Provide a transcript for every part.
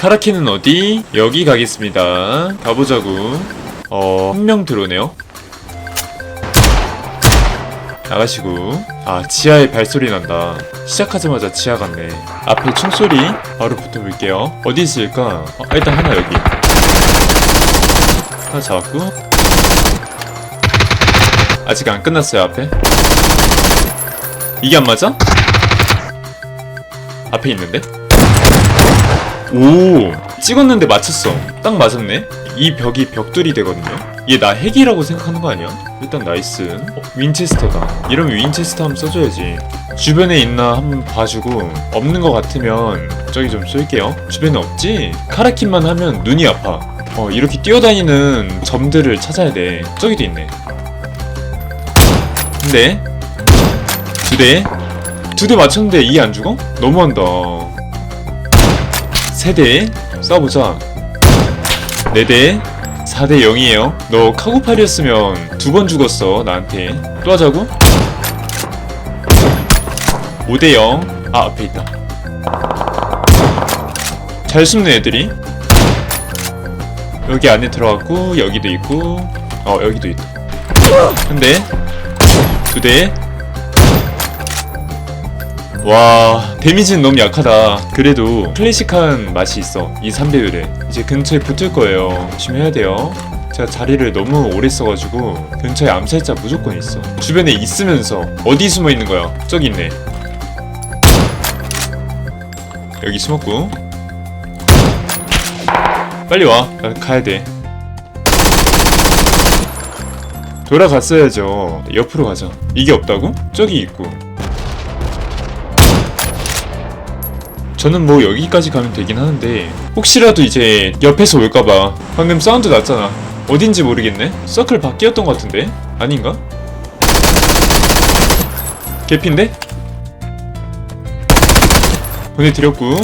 카라키는 어디? 여기 가겠습니다. 가보자고. 어, 한 명 들어오네요. 나가시고. 아, 지하에 발소리 난다. 시작하자마자 지하 같네. 앞에 총소리 바로 붙어볼게요. 어디 있을까? 어, 일단 하나 여기. 하나 잡았고. 아직 안 끝났어요, 앞에. 이게 안 맞아? 앞에 있는데? 오. 찍었는데 맞췄어. 딱 맞았네. 이 벽이 벽돌이 되거든요. 얘 나 핵이라고 생각하는 거 아니야? 일단 나이스. 어, 윈체스터다. 이러면 윈체스터 한번 써줘야지. 주변에 있나 한번 봐주고 없는 거 같으면 저기 좀 쏠게요. 주변에 없지? 카라킨만 하면 눈이 아파. 어 이렇게 뛰어다니는 점들을 찾아야 돼. 저기도 있네. 근데 두대? 두대 맞췄는데 이 안 죽어? 너무한다 세대 싸우자. 4대 4대 0이에요. 너 카고팔이었으면 두 번 죽었어 나한테. 또 하자고? 5대 0아 앞에 있다. 잘 숨는 애들이? 여기 안에 들어갔고 여기도 있고 어 여기도 있다. 근데? 두대 와 데미지는 너무 약하다. 그래도 클래식한 맛이 있어 이 3배율에. 이제 근처에 붙을 거예요. 조심해야 돼요. 제가 자리를 너무 오래 써가지고 근처에 암살자 무조건 있어. 주변에 있으면서 어디 숨어 있는 거야? 저기 있네. 여기 숨었고. 빨리 와. 나 가야 돼. 돌아갔어야죠. 옆으로 가자. 이게 없다고? 저기 있고 저는 뭐 여기까지 가면 되긴 하는데 혹시라도 이제 옆에서 올까봐 방금 사운드 났잖아. 어딘지 모르겠네. 서클 바뀌었던 것 같은데? 아닌가? 개핀데? 보내드렸고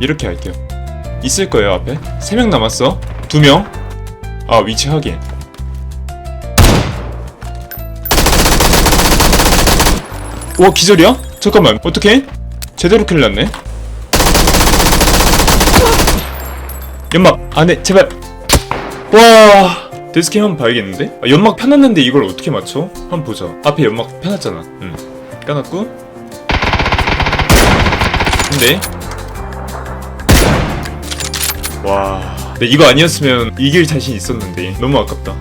이렇게 할게요. 있을 거예요 앞에. 3명 남았어. 2명? 아 위치 확인. 와 기절이야? 잠깐만 어떡해? 제대로 킬 났네 연막. 안에 제발. 와 데스캠 한번 봐야겠는데? 아, 연막 펴놨는데 이걸 어떻게 맞춰? 한번 보자. 앞에 연막 펴놨잖아. 응. 까놨고. 근데? 와. 근데 이거 아니었으면 이길 자신 있었는데. 너무 아깝다